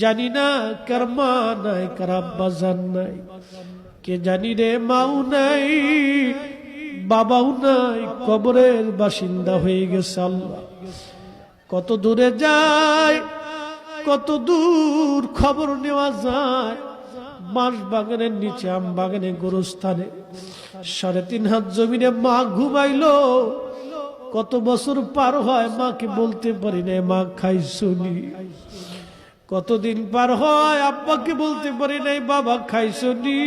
জানি না কার মা নাই কার আব্বা জান নাই। কে জানি রে মাও নাই, বাবাও নাই, কবরের বাসিন্দা হয়ে গেছে আল্লাহ। কত দূরে যায়, কত দূর খবর নেওয়া যায়। বাঁশ বাগানের নিচে, আম বাগানে গোরস্থানে। সাড়ে তিন হাত জমিনে মা ঘুমাইলো। কত বছর পার হয়, মাকে বলতে পারি না মা খাই শুনি কতদিন পার হয়? আব্বাকে বলতে পারি নাই, বাবা খাই শুনি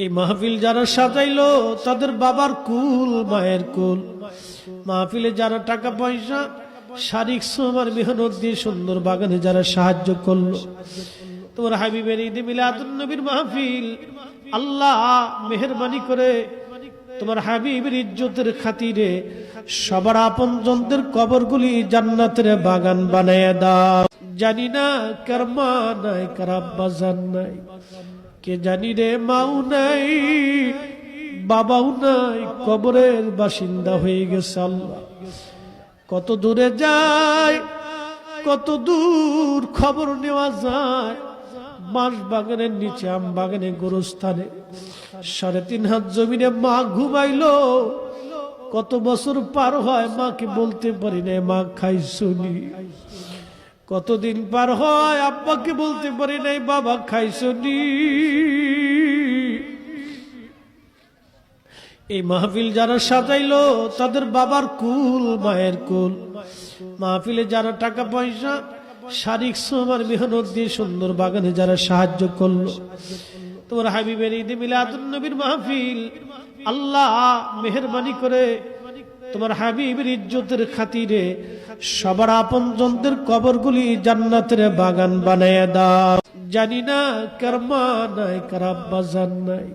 এই মাহফিল যারা সাজাইলো, তাদের বাবার কুল, মায়ের কুল। মাহফিলে যারা টাকা পয়সা শারীরিক শ্রমার মেহনত দিয়ে সুন্দর বাগানে যারা সাহায্য করল। তোমার হাবিবের ঈদে মিলাদুন নবীর মাহফিল, আল্লাহ মেহরবানি করে তোমার হাবিবের ইজ্জতের খাতিরে সবার আপন জনদের কবরগুলি জান্নাতের বাগান বানায় দাও। জানি না কার মা নাই, কার আব্বা জান নাই, কে জানি রে মাও নাই, বাবাও নাই, কবরের বাসিন্দা হয়ে গেছে আল্লাহ। কত দূরে যায়, কত দূর খবর নেওয়া যায় বাঁশ বাগানের নিচে আম বাগানে গোরস্থানে। সাড়ে তিন হাত জমিনে মা ঘুমাইলো। কত বছর পার হয় মাকে বলতে পারি না মা খাই শুনি কতদিন পার হয় আব্বাকে বলতে পারি নাই, বাবা খাই শুনি এই মাহফিল যারা সাজাইলো, তাদের বাবার কুল, মায়ের কুল। মাহফিলে যারা টাকা পয়সা শারীরিক শ্রমার মেহনত দিয়ে সুন্দর বাগানে যারা সাহায্য করল। তোমার হাবিবের ঈদে মিলাদুন নবীর মাহফিল। আল্লাহ মেহরবানি করে তোমার হাবিবের ইজ্জতের খাতিরে সবার আপন জনদের কবরগুলি জান্নাতের বাগান বানায় দাও। জানি না কার মা নাই, কার আব্বা জান নাই,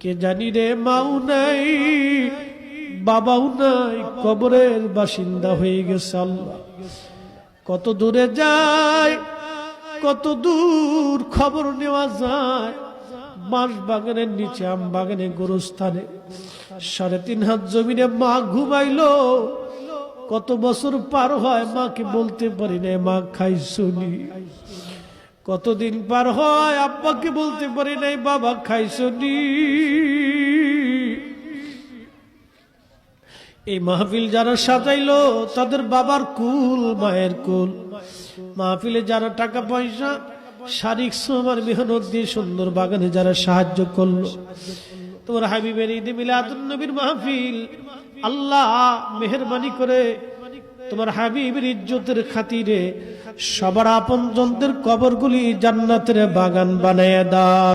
কে জানি রে মাও নাই, বাবাও নাই, কবরের বাসিন্দা হয়ে গেছে আল্লাহ। কত দূরে যায়, কত দূর খবর নেওয়া যায়। বাঁশ বাগানের নিচে, আম বাগানে গোরস্থানে সাড়ে তিন হাত জমিনে মা ঘুমাইলো। কত বছর পার হয় মাকে বলতে পারি না, মা খাই শুনি কতদিন পার হয় আব্বাকে বলতে পারি নাই বাবা খাই শুনি এই মাহফিল যারা সাজাইলো, তাদের বাবার কুল, মায়ের কুল। মাহফিলে যারা টাকা পয়সা, শারীরিক শ্রমার মেহনত দিয়ে সুন্দর বাগানে যারা সাহায্য করল। তোমার হাবিবের ঈদে মিলাদুন নবীর মাহফিল। আল্লাহ মেহরবানি করে তোমার হাবিবের ইজ্জতের খাতিরে সবার আপন জনদের কবরগুলি জান্নাতের বাগান বানায় দাও।